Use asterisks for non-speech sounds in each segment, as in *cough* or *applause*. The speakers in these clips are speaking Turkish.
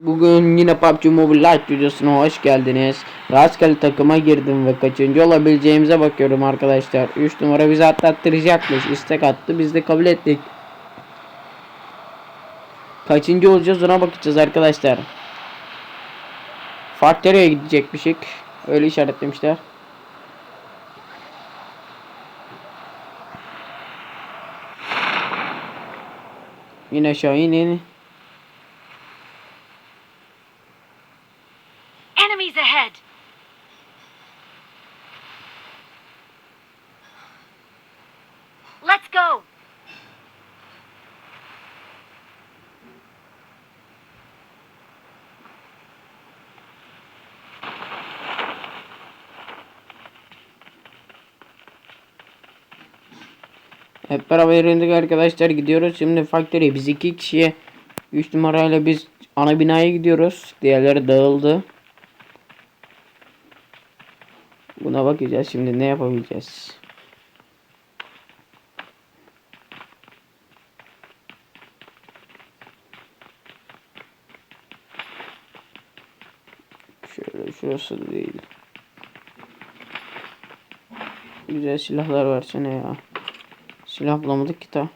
Bugün yine PUBG Mobile Lite videosuna hoş geldiniz. Rastgele takıma girdim ve kaçıncı olabileceğimize bakıyorum arkadaşlar. 3 numara bizi atlattıracakmış. istek attı biz de kabul ettik. Kaçıncı olacağız ona bakacağız arkadaşlar. Factory'e gidecekmişik. Öyle işaretlemişler. Yine aşağı in Enemies ahead! Let's go! Hep beraber indik arkadaşlar gidiyoruz. Şimdi Factory biz iki kişiye 3 numarayla biz ana binaya gidiyoruz. Diğerleri dağıldı. Buna bakacağız şimdi ne yapabileceğiz. Şöyle şurası değil. Güzel silahlar versene ya. Silah bulamadık ki ta.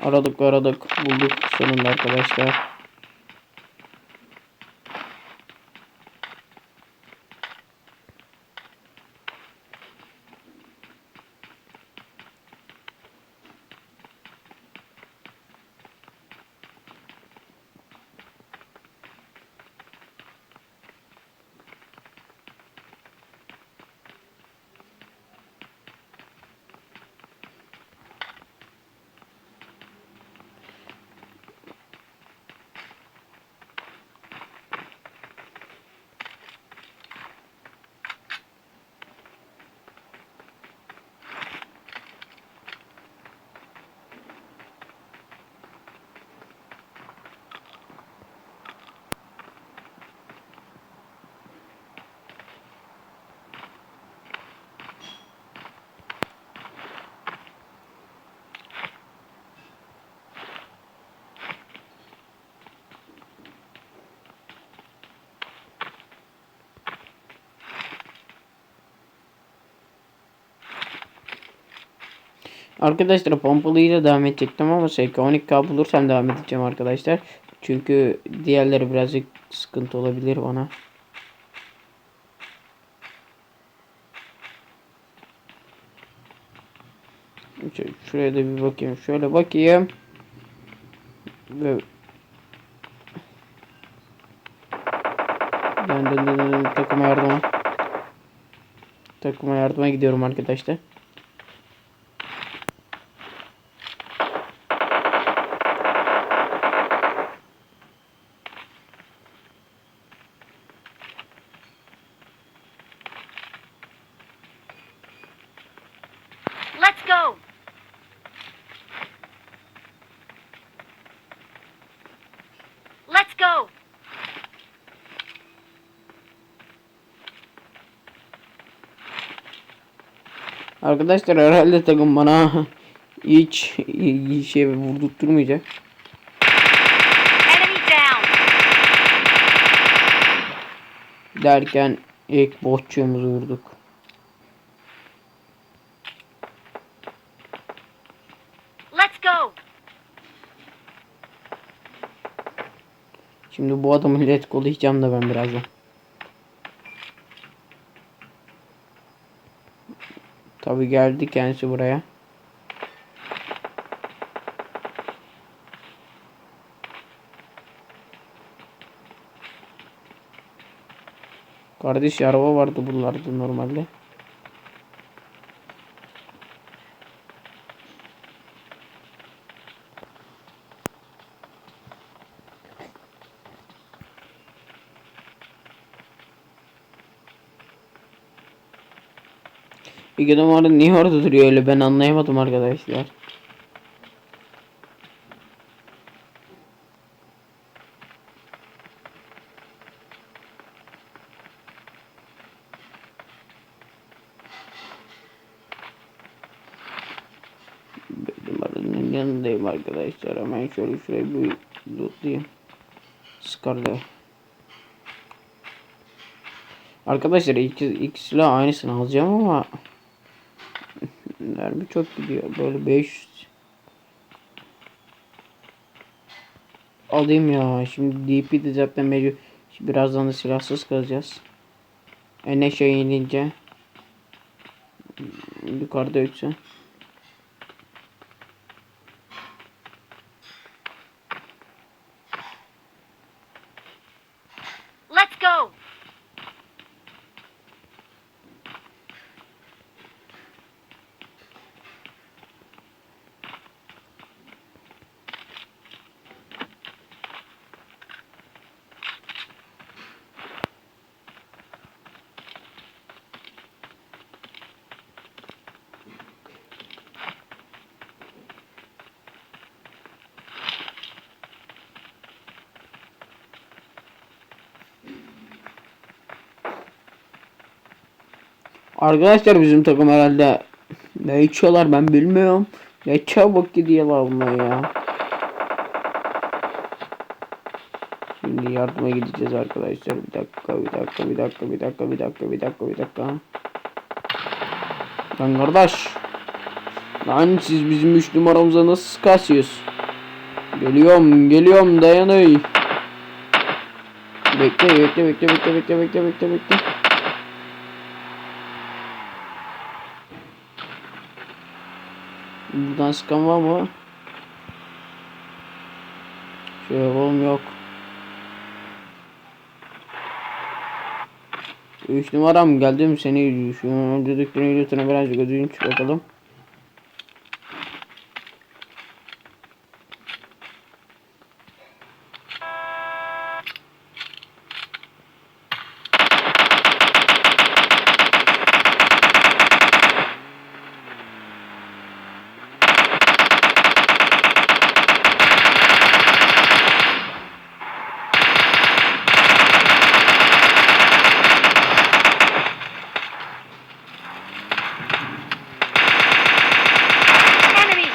Aradık aradık bulduk sonunda arkadaşlar. Arkadaşlar pompalıyla devam edecektim ama SK12K bulursam devam edeceğim arkadaşlar. Çünkü diğerleri birazcık sıkıntı olabilir bana. Şuraya da bir bakayım. Şöyle bakayım. Ve dön dön takıma yardıma. Takıma yardıma gidiyorum arkadaşlar. Let's go! Let's go! Arkadaşlar herhalde takım bana hiç iyi şey vurdurtturmayacak. Derken ilk botçuğumuzu vurduk. Let's go! Şimdi bu adamı let kolayacağım da ben birazdan. Tabi geldi kendisi buraya. Kardeş araba vardı buralarda normalde. İlk adam orada niye orada duruyor öyle ben anlayamadım arkadaşlar. Benim yanındayım arkadaşlar. Hemen şöyle şuraya bir lootlayayım. Scarlet. Arkadaşlar ikisi, ikisiyle aynısını alacağım ama mermi çok gidiyor. Böyle 500 alayım ya. Şimdi DP de zaten mecbur. Şimdi birazdan da silahsız kalacağız. En aşağı şey inince yukarıda 3'e. Arkadaşlar bizim takım herhalde ne içiyorlar ben bilmiyorum. Ne çabuk gidiyorlar bunlar ya. Şimdi yardıma gideceğiz arkadaşlar. Bir dakika, bir dakika, bir dakika, bir dakika, bir dakika, bir dakika, bir dakika. Lan kardeş. Lan siz bizim 3 numaramıza nasıl kasıyorsunuz? Geliyorum, geliyorum dayanın. Bekle, bekle, bekle, bekle, bekle, bekle, bekle, bekle. Buradan sıkan var mı? Şey oğlum yok. 3 numaram geldim seni şu öldürdüklerini lütfen birazcık ödüğün çık bakalım. Enemy.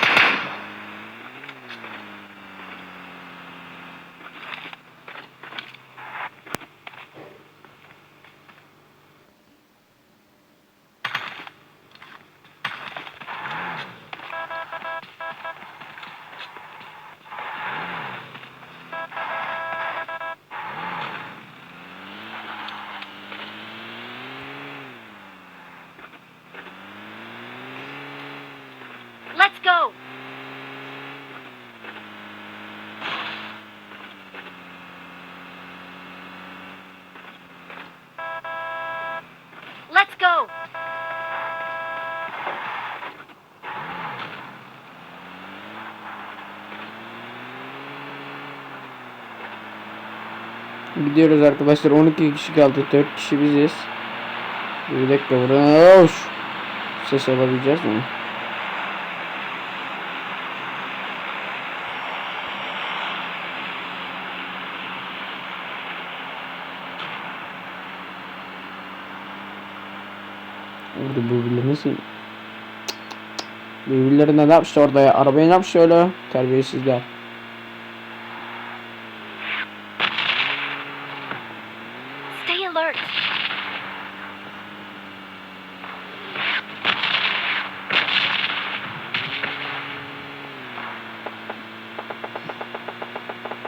Let's go. Let's go. Gidiyoruz arkadaşlar 12 kişi kaldı 4 kişi biziz. Bir dakika buradan hoş. Ses alabileceğiz mi? Orada birbirleri nasıl? Cık, cık, cık. Birbirleri ne yapmış orada ya? Arabayı ne yapmış öyle? Terbiyesizler.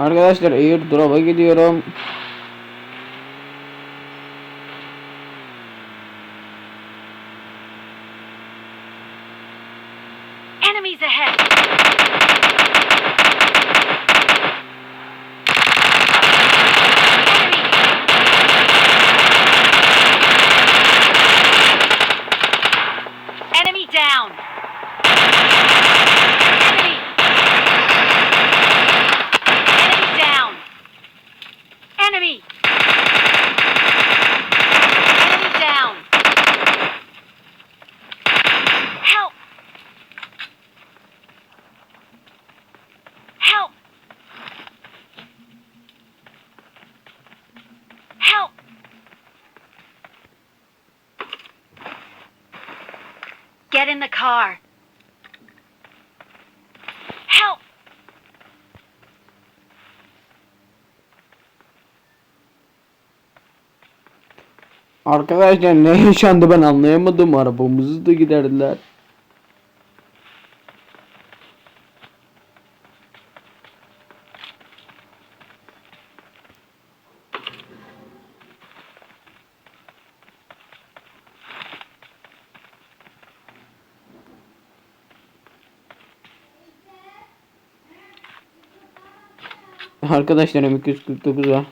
Arkadaşlar airdrop'a gidiyorum. Get in the car. Help! Arkadaşlar ne yaşandı ben anlayamadım arabamızı da giderdiler. Arkadaşlar M249 var.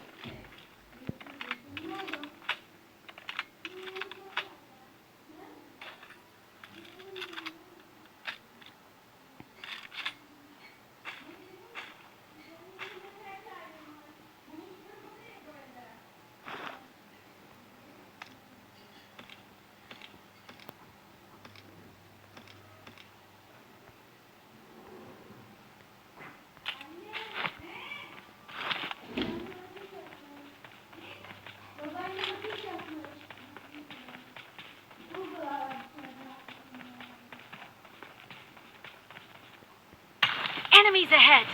Enemies ahead!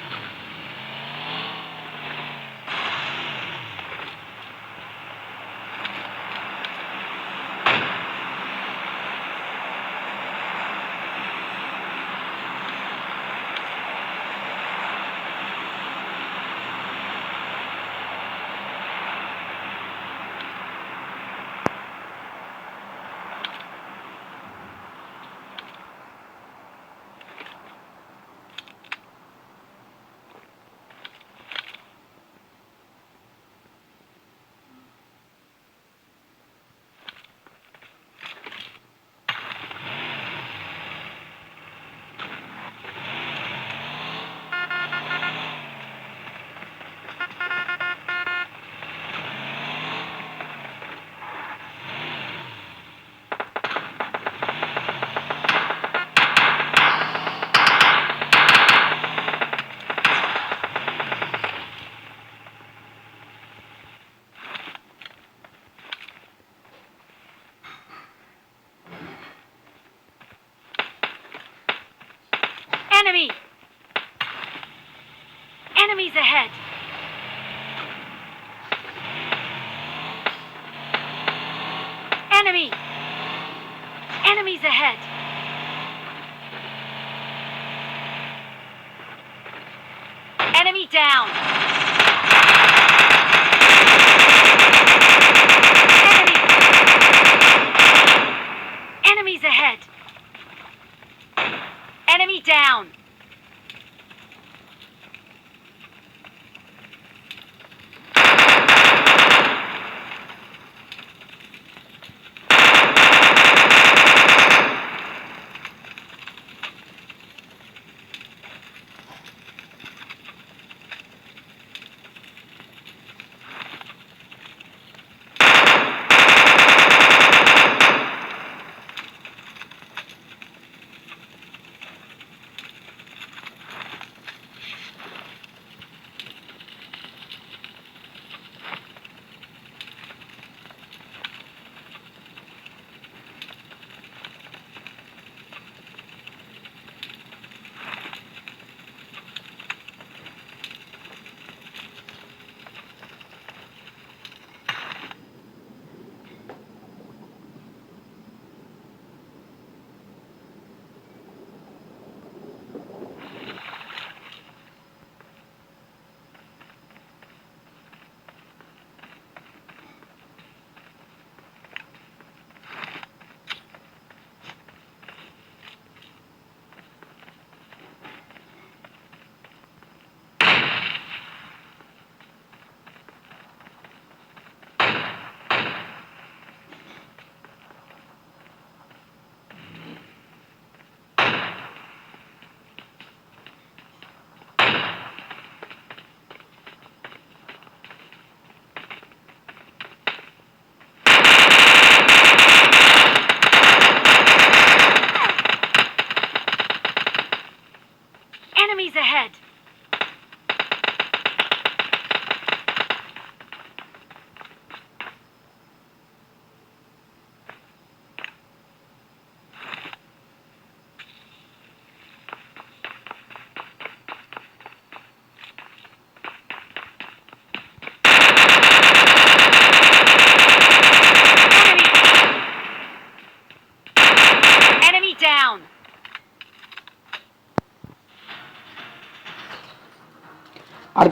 Enemy! Enemies ahead! Enemy! Enemies ahead! Enemy down! Enemy! Enemies ahead! Enemy down!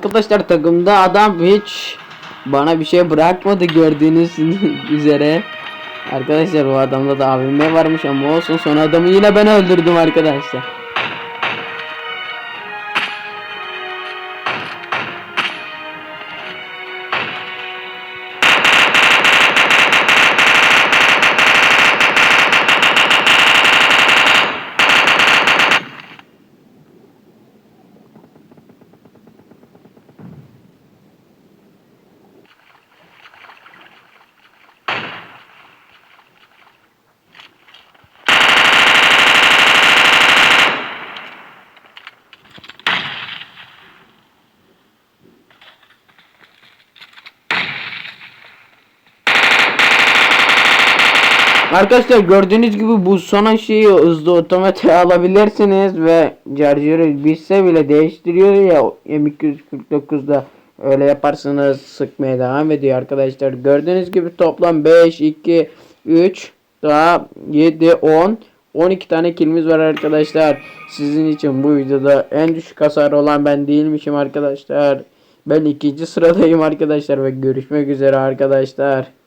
Arkadaşlar takımda adam hiç bana bir şey bırakmadı gördüğünüz *laughs* üzere. Arkadaşlar bu adamda da AVM varmış ama olsun son adamı yine ben öldürdüm arkadaşlar. Arkadaşlar gördüğünüz gibi bu son şeyi hızlı otomatiğe *laughs* alabilirsiniz ve charger'ı bitse bile değiştiriyor ya M249'da öyle yaparsanız sıkmaya devam ediyor arkadaşlar. Gördüğünüz gibi toplam 5, 2, 3 daha 7, 10 12 tane kilimiz var arkadaşlar. Sizin için bu videoda en düşük hasar olan ben değilmişim arkadaşlar. Ben ikinci sıradayım arkadaşlar ve görüşmek üzere arkadaşlar.